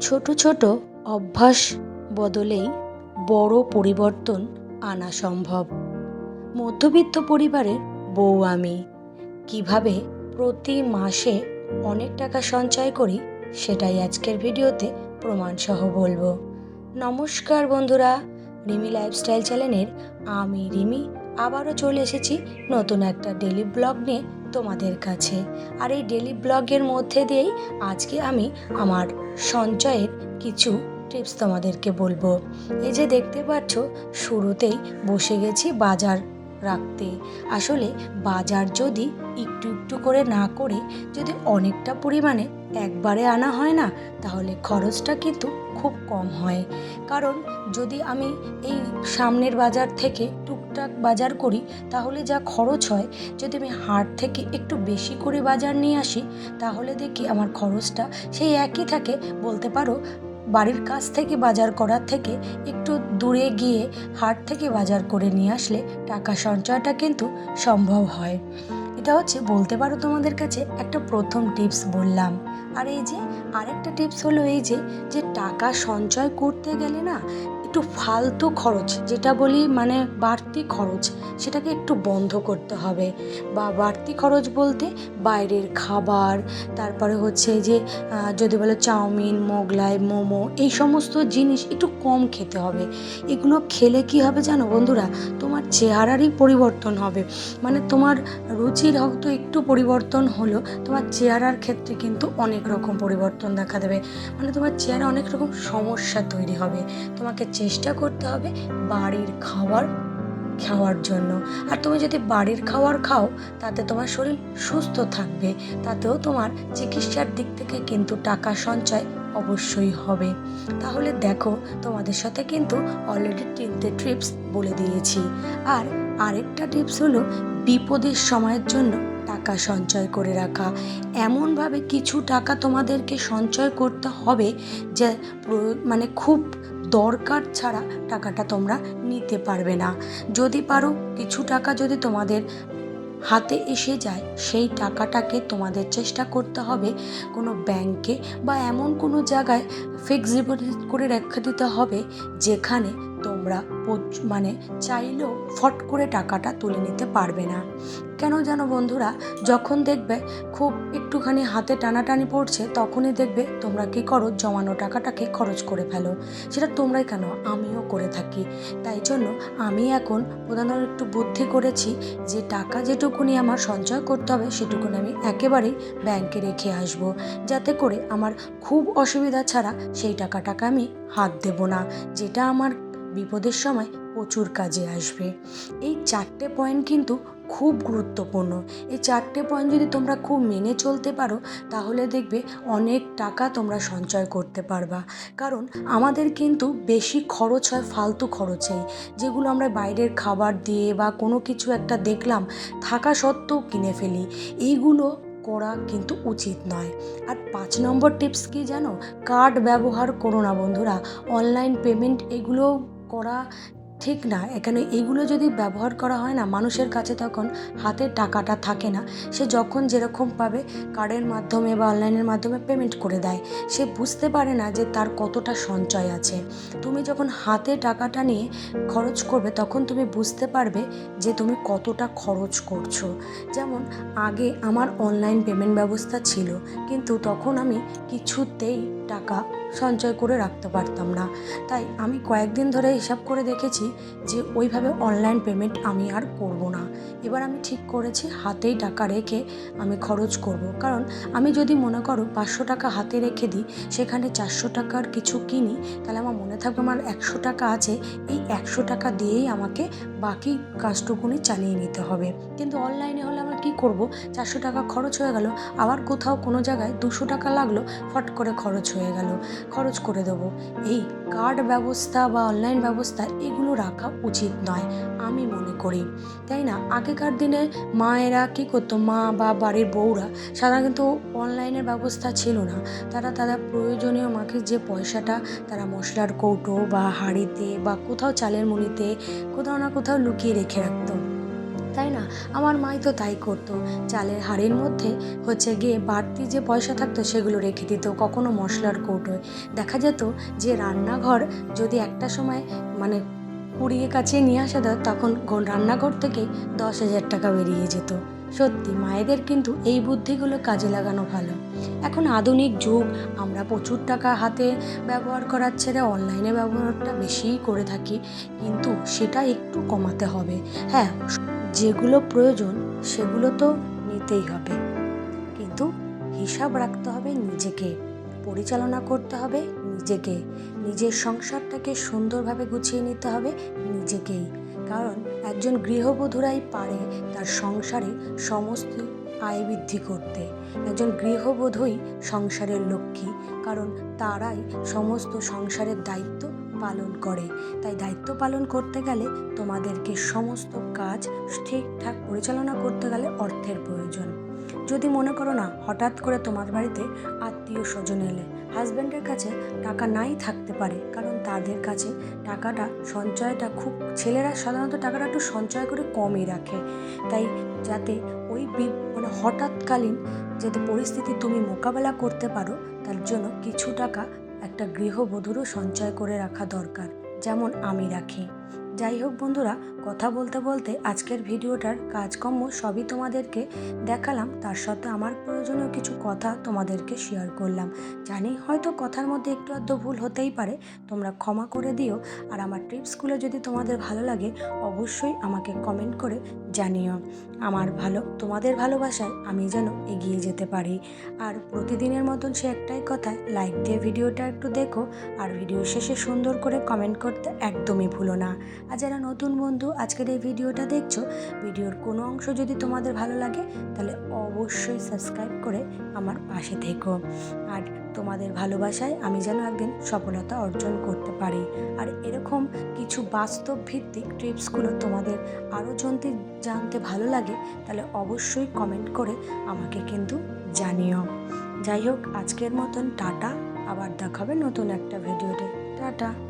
ছোট ছোট অভ্যাস বদলেই বড় পরিবর্তন আনা সম্ভব। মধ্যবিত্ত পরিবারের বউ আমি, কীভাবে প্রতি মাসে অনেক টাকা সঞ্চয় করি সেটাই আজকের ভিডিওতে প্রমাণসহ বলব। নমস্কার বন্ধুরা, রিমি লাইফস্টাইল চ্যানেলের আমি রিমি, আবারও চলে এসেছি নতুন একটা ডেলি ব্লগ নিয়ে। তোমাদের কাছে। আর এই ডেলি ব্লগের মধ্যে দিয়েই আজকে আমি আমার সঞ্চয়ের কিছু টিপস তোমাদেরকে বলব। এই যে দেখতে পাচ্ছ, শুরুতেই বসে গেছি বাজার রাখতে। আসলে বাজার যদি একটু একটু করে না করে যদি অনেকটা পরিমাণে একবারে আনা হয় না, তাহলে খরচটা কিন্তু খুব কম হয়। কারণ যদি আমি এই সামনের বাজার থেকে টুকটাক বাজার করি, তাহলে যা খরচ হয়, যদি আমি হাট থেকে একটু বেশি করে বাজার নিয়ে আসি, তাহলে দেখি আমার খরচটা সেই একই থাকে। বলতে পারো বাড়ির কাছ থেকে বাজার করার থেকে একটু দূরে গিয়ে হাট থেকে বাজার করে নিয়ে আসলে টাকা সঞ্চয়টা কিন্তু সম্ভব হয়। এটা হচ্ছে বলতে পারো তোমাদের কাছে একটা প্রথম টিপস বললাম। আর এই যে আরেকটা টিপস হলো এই যে যে টাকা সঞ্চয় করতে গেলে না একটু ফালতু খরচ, যেটা বলি মানে বাড়তি খরচ, সেটাকে একটু বন্ধ করতে হবে। বা বাড়তি খরচ বলতে বাইরের খাবার, তারপরে হচ্ছে যে যদি বলে চাউমিন, মোগলাই, মোমো, এই সমস্ত জিনিস একটু কম খেতে হবে। এগুলো খেলে কি হবে জানো বন্ধুরা? তোমার চেহারারই পরিবর্তন হবে। মানে তোমার রুচির হয়তো একটু পরিবর্তন হলো, তোমার চেহারার ক্ষেত্রে কিন্তু অনেক রকম পরিবর্তন দেখা দেবে। মানে তোমার চেহারা অনেক রকম সমস্যা তৈরি হবে। তোমাকে চেষ্টা করতে হবে বাড়ির খাবার খাওয়ার জন্য। আর তুমি যদি বাড়ির খাবার খাও, তাতে তোমার শরীর সুস্থ থাকবে। তাতেও তোমার চিকিৎসার দিক থেকে কিন্তু টাকা সঞ্চয় অবশ্যই হবে। তাহলে দেখো, তোমাদের সাথে কিন্তু অলরেডি তিনটে ট্রিপস বলে দিয়েছি। আর আরেকটা টিপস হলো বিপদের সময়ের জন্য টাকা সঞ্চয় করে রাখা। এমনভাবে কিছু টাকা তোমাদেরকে সঞ্চয় করতে হবে যে মানে খুব দরকার ছাড়া টাকাটা তোমরা নিতে পারবে না। যদি পারো, কিছু টাকা যদি তোমাদের হাতে এসে যায়, সেই টাকাটাকে তোমাদের চেষ্টা করতে হবে কোনো ব্যাংকে বা এমন কোনো জায়গায় ফিক্সড ডিপোজিট করে রেখে দিতে হবে যেখানে প্রচ- মানে চাইলেও ফট করে টাকাটা তুলে নিতে পারবে না। কেন যেন বন্ধুরা? যখন দেখবে খুব একটুখানি হাতে টানাটানি পড়ছে, তখনই দেখবে তোমরা কি করো, জমানো টাকাটাকে খরচ করে ফেলো। সেটা তোমরাই কেন? আমিও করে থাকি। তাই জন্য আমি এখন প্রধানত একটু বুদ্ধি করেছি যে টাকা যেটুকুনি আমার সঞ্চয় করতে হবে, সেটুকুনি আমি একেবারেই ব্যাংকে রেখে আসব। যাতে করে আমার খুব অসুবিধা ছাড়া সেই টাকাটাকে আমি হাত দেব না। যেটা আমার বিপদের সময় প্রচুর কাজে আসবে। এই চারটে পয়েন্ট কিন্তু খুব গুরুত্বপূর্ণ। এই চারটে পয়েন্ট যদি তোমরা খুব মেনে চলতে পারো, তাহলে দেখবে অনেক টাকা তোমরা সঞ্চয় করতে পারবা। কারণ আমাদের কিন্তু বেশি খরচ হয় ফালতু খরচেই। যেগুলো আমরা বাইরের খাবার দিয়ে বা কোনো কিছু একটা দেখলাম, থাকা সত্ত্বেও কিনে ফেলি। এইগুলো করা কিন্তু উচিত নয়। আর পাঁচ নম্বর টিপস কি জানো? কার্ড ব্যবহার করো না বন্ধুরা। অনলাইন পেমেন্ট এগুলো করা ঠিক না। এখানে এগুলো যদি ব্যবহার করা হয় না, মানুষের কাছে তখন হাতে টাকাটা থাকে না। সে যখন যেরকম পাবে কার্ডের মাধ্যমে বা অনলাইনের মাধ্যমে পেমেন্ট করে দেয়। সে বুঝতে পারে না যে তার কতটা সঞ্চয় আছে। তুমি যখন হাতে টাকাটা নিয়ে খরচ করবে, তখন তুমি বুঝতে পারবে যে তুমি কতটা খরচ করছ। যেমন, আগে আমার অনলাইন পেমেন্ট ব্যবস্থা ছিল, কিন্তু তখন আমি কিছুতেই টাকা সঞ্চয় করে রাখতে পারতাম না। তাই আমি কয়েকদিন ধরে হিসাব করে দেখেছি যে ওইভাবে অনলাইন পেমেন্ট আমি আর করব না। এবার আমি ঠিক করেছি, হাতেই টাকা রেখে আমি খরচ করব। কারণ আমি যদি মনে করো পাঁচশো টাকা হাতে রেখে দিই, সেখানে চারশো টাকার কিছু কিনি, তাহলে আমার মনে থাকবে আমার একশো টাকা আছে, এই একশো টাকা দিয়েই আমাকে বাকি কাজটুকুনি চালিয়ে নিতে হবে। কিন্তু অনলাইনে হলে আমরা কী করব? চারশো টাকা খরচ হয়ে গেল, আবার কোথাও কোনো জায়গায় দুশো টাকা লাগল, ফট করে খরচ হয়ে গেল। খরচ করে দেবো। এই কার্ড ব্যবস্থা বা অনলাইন ব্যবস্থা এগুলো রাখা উচিত নয়, আমি মনে করি। তাই না? আগেকার দিনে মায়েরা কী করতো? মা বা বাড়ির বউরা সাধারণত অনলাইনের ব্যবস্থা ছিল না। তারা তারা প্রয়োজনীয় মাকে যে পয়সাটা তারা মশলার কৌটো বা হাঁড়িতে বা কোথাও চালের মুড়িতে কোথাও না কোথাও লুকিয়ে রেখে রাখতো। তাই না? আমার মাই তো তাই করতো। চালের হাঁড়ির মধ্যে হচ্ছে গিয়ে বাড়তি যে পয়সা থাকতো সেগুলো রেখে দিত, কখনো মশলার কৌটোয়। দেখা যেত যে রান্নাঘর যদি একটা সময় মানে কুড়িয়ে কাছে নিয়ে আসা দেয় তখন রান্নাঘর থেকে দশ হাজার টাকা বেরিয়ে যেত। সত্যি, মায়েদের কিন্তু এই বুদ্ধিগুলো কাজে লাগানো ভালো। এখন আধুনিক যুগ, আমরা প্রচুর টাকা হাতে ব্যবহার করার ছেড়ে অনলাইনে ব্যবহারটা বেশিই করে থাকি, কিন্তু সেটা একটু কমাতে হবে। হ্যাঁ যেগুলো প্রয়োজন, সেগুলো তো নিতেই হবে। কিন্তু হিসাব রাখতে হবে নিজেকে, পরিচালনা করতে হবে নিজেকে, নিজের সংসারটাকে সুন্দরভাবে গুছিয়ে নিতে হবে নিজেকেই। কারণ একজন গৃহবধূরাই পারে তার সংসারে সমস্ত আয় বৃদ্ধি করতে। একজন গৃহবধূই সংসারের লক্ষ্মী, কারণ তারাই সমস্ত সংসারের দায়িত্ব পালন করে। তাই দায়িত্ব পালন করতে গেলে তোমাদেরকে সমস্ত কাজ ঠিকঠাক পরিচালনা করতে গেলে অর্থের প্রয়োজন। যদি মনে করো না, হঠাৎ করে তোমার বাড়িতে আত্মীয় স্বজন এলে হাজব্যান্ডের কাছে টাকা নাই থাকতে পারে, কারণ তাদের কাছে টাকাটা, সঞ্চয়টা খুব, ছেলেরা সাধারণত টাকাটা একটু সঞ্চয় করে কমই রাখে। তাই যাতে ওই মানে হঠাৎকালীন যাতে পরিস্থিতি তুমি মোকাবেলা করতে পারো, তার জন্য কিছু টাকা একটা গৃহবধূরও সঞ্চয় করে রাখা দরকার যেমন আমি রাখি। যাই হোক বন্ধুরা কথা বলতে বলতে আজকের ভিডিওটার কাজকর্ম সবই তোমাদেরকে দেখালাম। তার সাথে আমার প্রয়োজনীয় কিছু কথা তোমাদেরকে শেয়ার করলাম। জানি হয়তো কথার মধ্যে একটু আধটু ভুল হতেই পারে, তোমরা ক্ষমা করে দিও। আর আমার টিপসগুলো যদি তোমাদের ভালো লাগে, অবশ্যই আমাকে কমেন্ট করে জানিও। আমার ভালো, তোমাদের ভালোবাসায় আমি যেন এগিয়ে যেতে পারি। আর প্রতিদিনের মতন সে একটাই কথা লাইক দিয়ে ভিডিওটা একটু দেখো। আর ভিডিও শেষে সুন্দর করে কমেন্ট করতে একদমই ভুলো না। আর যারা নতুন বন্ধু আজকের এই ভিডিওটা দেখছ, ভিডিওর কোনো অংশ যদি তোমাদের ভালো লাগে, তাহলে অবশ্যই সাবস্ক্রাইব করে আমার পাশে থেকো। আর তোমাদের ভালোবাসায় আমি যেন একদিন সফলতা অর্জন করতে পারি। আর এরকম কিছু বাস্তব ভিত্তিক টিপসগুলো তোমাদের আরও জানতে জানতে ভালো লাগে, তাহলে অবশ্যই কমেন্ট করে আমাকে কিন্তু জানিও। যাই হোক, আজকের মতন টাটা, আবার দেখাবে নতুন একটা ভিডিওতে। টাটা।